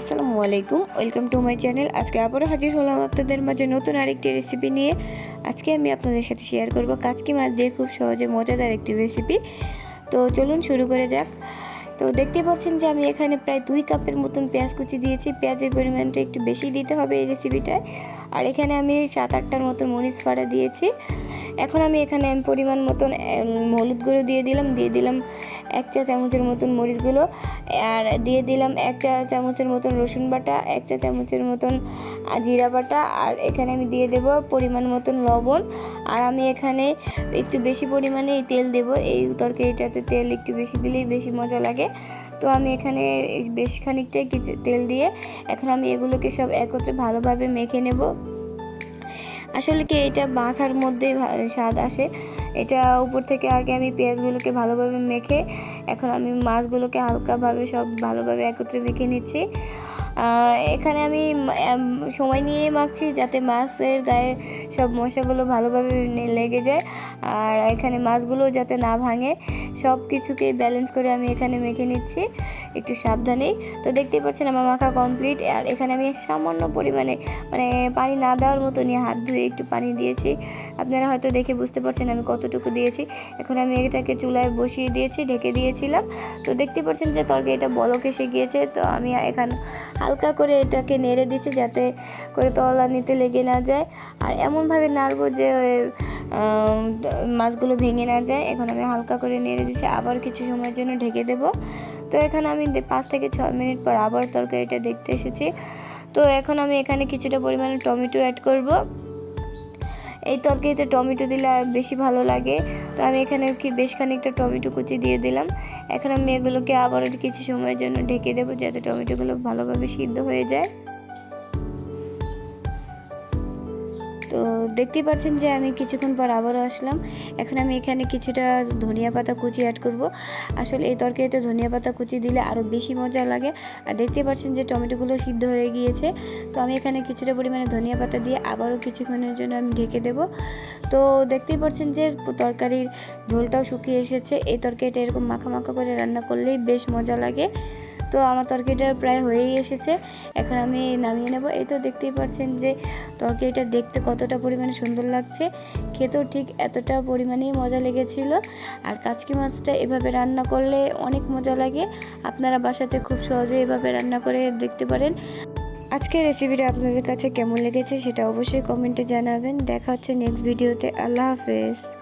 আসসালামু আলাইকুম, welcome to my channel. আজকে আবারও হাজির হলাম আপনাদের মাঝে নতুন আরেকটি রেসিপি নিয়ে। আজকে আমি আপনাদের সাথে শেয়ার করব কাচকি মাছ দিয়ে খুব সহজে মজাদার একটি রেসিপি তো চলুন শুরু করে যাক। তো দেখতে পাচ্ছেন যে আমি এখানে প্রায় দুই কাপের মতন পেঁয়াজ কুচি দিয়েছি। পেঁয়াজের পরিমাণটা একটু বেশি দিতে হবে এই রেসিপিটায় আর এখানে আমি সাত আটটার মতন মরিচ ফাড়া দিয়েছি। এখন আমি এখানে পরিমাণ মতন হলুদ গুঁড়ো দিয়ে দিলাম। দিয়ে দিলাম এক চা চামচের মতন মরিচগুলো। আর দিয়ে দিলাম এক চা চামচের মতন রসুন বাটা, এক চা চামচের মতন জিরা বাটা, আর এখানে আমি দিয়ে দেব পরিমাণ মতন লবণ। আর আমি এখানে একটু বেশি পরিমাণে তেল দেব, এই তরকারিটাতে তেল একটু বেশি দিলেই বেশি মজা লাগে। তো আমি এখানে বেশ খানিকটাই কিছু তেল দিয়ে এখন আমি এগুলোকে সব একত্রে ভালোভাবে মেখে নেব। আসলে কি এটা মাখার মধ্যে স্বাদ আসে? এটা উপর থেকে আগে আমি পেঁয়াজগুলোকে ভালোভাবে মেখে, এখন আমি মাছগুলোকে হালকাভাবে সব ভালোভাবে একত্রে মেখে নিচ্ছি। এখানে আমি সময় নিয়ে মাখছি যাতে মাছের গায়ে সব মশাগুলো ভালোভাবে লেগে যায়। আর এখানে মাছগুলো যাতে না ভাঙে, সব কিছুকে ব্যালেন্স করে আমি এখানে মেখে নিচ্ছি। একটু সাবধানেই তো দেখতেই পাচ্ছেন আমার মাখা কমপ্লিট আর এখানে আমি সামান্য পরিমাণে মানে পানি না দেওয়ার মতো নিয়ে হাত ধুয়ে একটু পানি দিয়েছি। আপনারা হয়তো দেখে বুঝতে পারছেন আমি কতটুকু দিয়েছি। এখন আমি এটাকে চুলায় বসিয়ে দিয়েছি, ঢেকে দিয়েছিলাম। তো দেখতে পাচ্ছেন যে তরকারিটা বলক এসে গিয়েছে তো আমি এখন হালকা করে এটাকে নেড়ে দিচ্ছি যাতে করে তলা নিতে লেগে না যায়। আর এমনভাবে নাড়বো যে মাছগুলো ভেঙে না যায়। এখন আমি হালকা করে নেড়ে দিচ্ছি। আবার কিছু সময়ের জন্য ঢেকে দেবো। তো এখানে আমি পাঁচ থেকে ছ মিনিট পর আবার তরকারিটা দেখতে এসেছি। তো এখন আমি এখানে কিছুটা পরিমাণে টমেটো অ্যাড করব। এই তরকারিতে টমেটো দিলে আর বেশি ভালো লাগে। তো আমি এখানে কি বেশ খানিকটা টমেটো কুচি দিয়ে দিলাম। এখন আমি এগুলোকে আবারও কিছু সময়ের জন্য ঢেকে দেবো যাতে টমেটোগুলো ভালোভাবে সিদ্ধ হয়ে যায়। তো দেখতেই পাচ্ছেন যে আমি কিছুক্ষণ পর আবারও আসলাম। এখন আমি এখানে কিছুটা ধনিয়া পাতা কুচি অ্যাড করব। আসলে এই তরকারিতে ধনিয়া পাতা কুচি দিলে আরও বেশি মজা লাগে। আর দেখতেই পাচ্ছেন যে টমেটোগুলো সিদ্ধ হয়ে গিয়েছে। তো আমি এখানে কিছুটা পরিমাণে ধনিয়া পাতা দিয়ে আবারও কিছুক্ষণের জন্য আমি ঢেকে দেব। তো দেখতেই পাচ্ছেন যে তরকারির ঝোলটাও শুকিয়ে এসেছে। এই তরকারিটা এরকম মাখা মাখা করে রান্না করলেই বেশ মজা লাগে। তো আমার তরকারিটা প্রায় হয়েই এসেছে। এখন আমি নামিয়ে নেব। এই তো দেখতেই পাচ্ছেন যে তরকারিটা দেখতে কতটা পরিমাণে সুন্দর লাগছে। খেতেও ঠিক এতটা পরিমাণেই মজা লেগেছিল। আর কাচকি মাছটা এভাবে রান্না করলে অনেক মজা লাগে। আপনারা বাসাতে খুব সহজে এভাবে রান্না করে দেখতে পারেন। আজকের রেসিপিটা আপনাদের কাছে কেমন লেগেছে সেটা অবশ্যই কমেন্টে জানাবেন। দেখা হচ্ছে নেক্সট ভিডিওতে আল্লাহ হাফেজ।